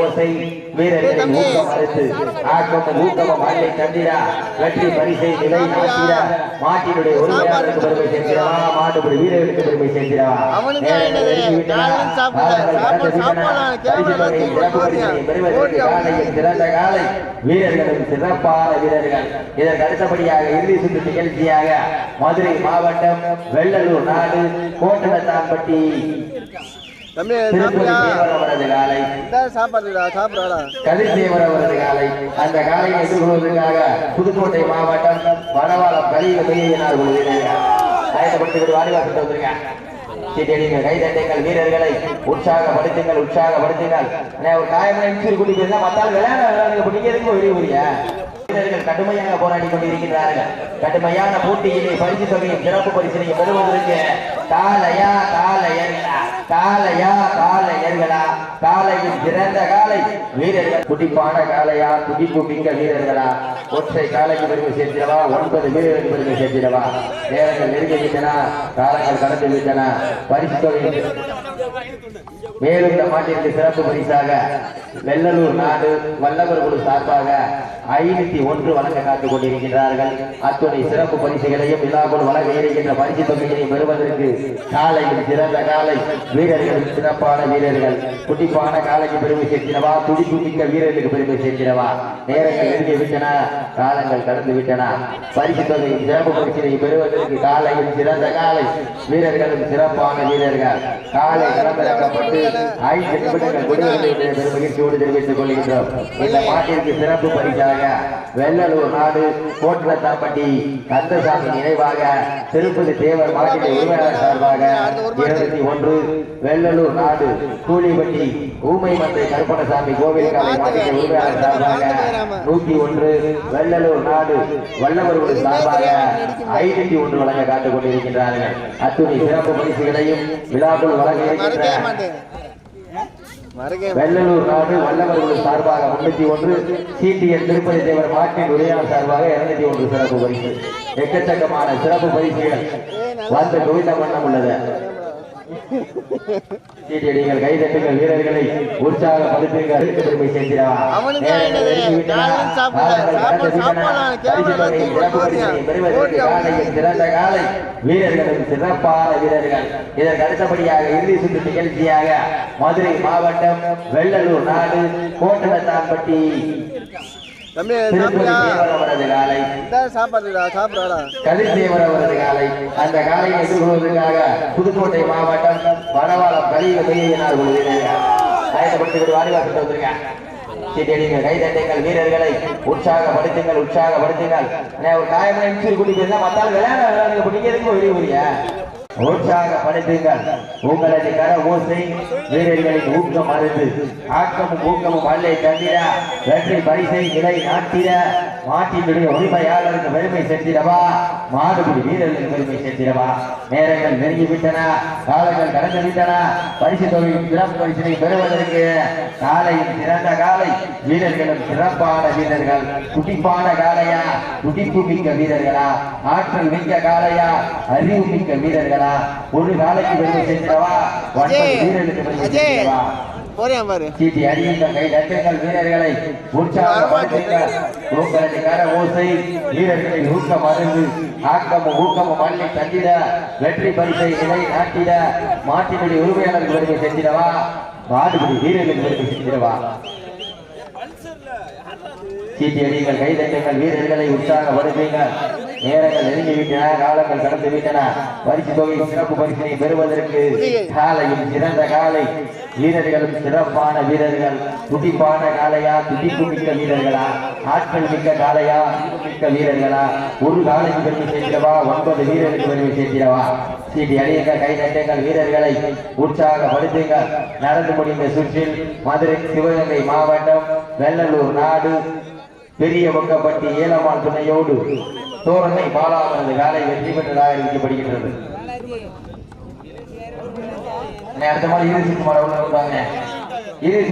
ஓசை ஊக்கம் மண்ணை தந்திரா வெற்றி பரிசை நிலை மாட்டினுடைய உரிமையாளருக்கு பெருமை மாட்டுப்படி வீரர்களுக்கு பெருமை சிறந்த காலை வீரர்களும் சிறப்பான வீரர்கள் இதற்கு அடுத்தபடியாக இறுதி சுற்று நிகழ்ச்சியாக மதுரை மாவட்டம் வெள்ளலூர் நாடு கோட்டலத்தாம்பட்டி. காலை. காலை. அந்த காலையை எதிர்கொள்வதற்காக புதுக்கோட்டை மாவட்டம் வடவாளம் கலிய மையினார் குழுவினர் ஆயத்தப்படுத்திவிட்டு வாடிவாசல் வந்துருங்க கைதட்டைகள் வீரர்களை. உற்சாகப்படுத்துங்கள் உற்சாகப்படுத்துங்கள். ஒரு காயங்களை கூட்டி போயிருந்தா மத்தால் விளையாட விளையாடுங்க வெளியே வீரர்கள் கடுமையாக போராடி கொண்டிருக்கிறார்கள் கடுமையான போட்டியிலே பரிசு தொகையும் சிறப்பு பரிசினையும் பெறுவதற்கு காலையா காலையர்களா? காலையா காலையர்களா? காலையில் பிறந்த காலை வீரர்கள் துடிப்பான காலையா? துடிப்பு மிக்க வீரர்களா? ஒற்றை காலைக்கு பெருமை சேர்த்திடவா? ஒன்பது வீரர்களுக்கு பெருமை சேர்த்திடவா? நேரங்கள் நெருங்கிவிட்டன காலங்கள் கடந்து விட்டன. பரிசு தொகை மேலும் இந்த மாட்டிற்கு சிறப்பு பரிசாக வெள்ளலூர் நாடு வல்லவர் குழு சார்பாக ஐநூத்தி ஒன்று வழங்க காத்துக் கொண்டிருக்கிறார்கள் அத்துணை சிறப்பு பரிசுகளையும் விழாக்குள் வழங்க இருக்கின்ற பரிசு தொகையினை பெறுவதற்கு காலையில் சிறந்த காலை வீரர்கள் சிறப்பான வீரர்கள். துடிப்பான காலைக்கு பெருமை சேர்க்கிறவா? துடிப்பு மிக்க வீரர்களுக்கு பெருமை சேர்க்கிறவா? நேரங்கள் நெருங்கி விட்டன காலங்கள் கடந்து விட்டன. பரிசு தொகை சிறப்பு பரிசினை பெறுவதற்கு காலையில் சிறந்த காலை வீரர்களும் சிறப்பான வீரர்கள். காலை களமிறக்கப்பட்டு ஐந்து நிமிடங்கள் முடிவதை பெரும் மகிழ்ச்சியோடு தெரிவித்துக் கொள்கின்றோம். இந்த மாட்டிற்கு சிறப்பு பரிசாக வெள்ளலூர் நாடு கோட்டலத்தாம்பட்டி கந்தசாமி நினைவாக திருப்பதி தேவர் மாட்டின் உரிமையாளர் சார்பாக இருபத்தி ஒன்று வெள்ளலூர் நாடு கூலிப்பட்டி ஊமை மந்தை கருப்பணசாமி கோவில் காலை உரிமையாளர் சார்பாக நூத்தி ஒன்று வெள்ளலூர் நாடு வல்லவர்கள் சார்பாக ஐநூத்தி ஒன்று வழங்க காத்துக் கொண்டிருக்கின்றார்கள். அத்துணை சிறப்பு பரிசுகளையும் விழாக்குள் வழங்க இருக்கின்ற வெள்ளலூர் நாடு வல்லவர்கள் சார்பாக முன்னூத்தி ஒன்று சிடிஎன் திருப்பதி தேவர் மாட்டின் உரையாளர் சார்பாக இருநூத்தி ஒன்று சிறப்பு பரிசு. எக்கச்சக்கமான சிறப்பு பரிசுகள். வந்து குவிந்த வண்ணம் உள்ளது. சீட்டியடிகள் கைதட்டுங்கள் வீரர்களை உற்சாகப்படுத்துங்கள் பெருமை சிறந்த காலை. வீரர்களும் சிறப்பான வீரர்கள். இதற்கு அடுத்தபடியாக இறுதி சுற்று நிகழ்ச்சியாக மதுரை மாவட்டம் வெள்ளலூர் நாடு கோட்டனத்தாம்பட்டி தம்பி சாப்பிடா இந்த சாப்பாடுடா சாப்பிடாடா கதிர்தேவர் அவரது காலை. அந்த காலையை எதிர்கொள்வதற்காக புதுக்கோட்டை மாவட்டம் வடவாளம் கலிய மையினார் குழுவினர் ஆயத்தப்படுத்திவிட்டு வாடிவாசல் வந்துருங்க சீட்டடிங்க கைதட்டைகள் வீரர்களை உற்சாகப்படுத்துங்கள் உற்சாகப்படுத்துங்கள். ஒரு காயங்களை இன்சூர் கூட்டி போயிருந்தா மத்தால் விளையாட விளையாடுங்க இப்ப நீங்க எதுக்கு வெளியே போறீங்க உற்சாகப்படுத்துங்கள் உங்களது கர ஓசை வீரர்களின் ஊக்கம் அருந்து ஆக்கமும் ஊக்கமும் அல்லை தந்திட வெற்றி பரிசை நிலை நாட்டிட. மாட்டினுடைய உரிமையாளருக்கு பெருமை சேர்த்திடவா? மாடுபிடி வீரர்களுக்கு பெருமை சேர்த்திடவா? நேரங்கள் நெருங்கிவிட்டன காலங்கள் கடந்து விட்டன பரிசு தொகையும் சிறப்பு பரிசினை பெறுவதற்கு காலையில் சிறந்த காலை. வீரர்களும் சிறப்பான வீரர்கள். துடிப்பான காலையா? துடிப்பு மிக்க வீரர்களா? ஆற்றல் மிக்க காலையா? அறிவு மிக்க வீரர்களா? ஒரு காலைக்கு பெருமை சேர்த்திடவா ஒன்பது வீரர்களுக்கு பெருமை சேர்த்திடவா போறியா பாரு. சீட்டி அடியுங்கள் கை தட்டுங்கள் வீரர்களை உற்சாகப்படுத்துங்கள் உங்களது கர ஓசை வீரர்களை ஊக்கம் அருந்து ஆக்கமும் ஊக்கமும் மண்ணை தந்திட வெற்றி பரிசை நிலை நாட்டிட மாட்டினுடைய உரிமையாளர்கள் பெருமை செஞ்சிடவா? மாடுபிடி வீரர்களுக்கு பெருமை செஞ்சிடவா? சீட்டி அடியுங்கள் கை தட்டுங்கள் வீரர்களை உற்சாகப்படுத்துங்கள் நேரங்கள் நெருங்கி விட்டன காலங்கள் கடந்து விட்டன. பரிசு தொகை சிறப்பு பரிசினை பெறுவதற்கு காலையில் சிறந்த காலை. வீரர்களும் சிறப்பான வீரர்கள். துடிப்பான காளையா துடிப்பு மிக்க வீரர்களா? ஆற்றல் மிக்க துடிப்பு மிக்க வீரர்களா? ஒரு காலைக்கு பெருமை சேர்க்கிறவா? ஒன்பது வீரருக்கு பெருமை சேர்க்கிறவா? சீட்டி அடியுங்க கை தட்டுங்கள் வீரர்களை. உற்சாகப்படுத்துங்கள் நடந்து முடிந்த சுற்றில் மதுரை சிவகங்கை மாவட்டம் வெள்ளலூர் நாடு. பெரிய பக்கப்பட்டி ஏலமான் துணையோடு. தோரணை பாலாவரது காலை வெற்றி பெற்றதாக அறிவிக்கப்படுகின்றது அடுத்த மாதிரி இறுதி சுற்று மாட உள்ள வந்தாங்க இறுதி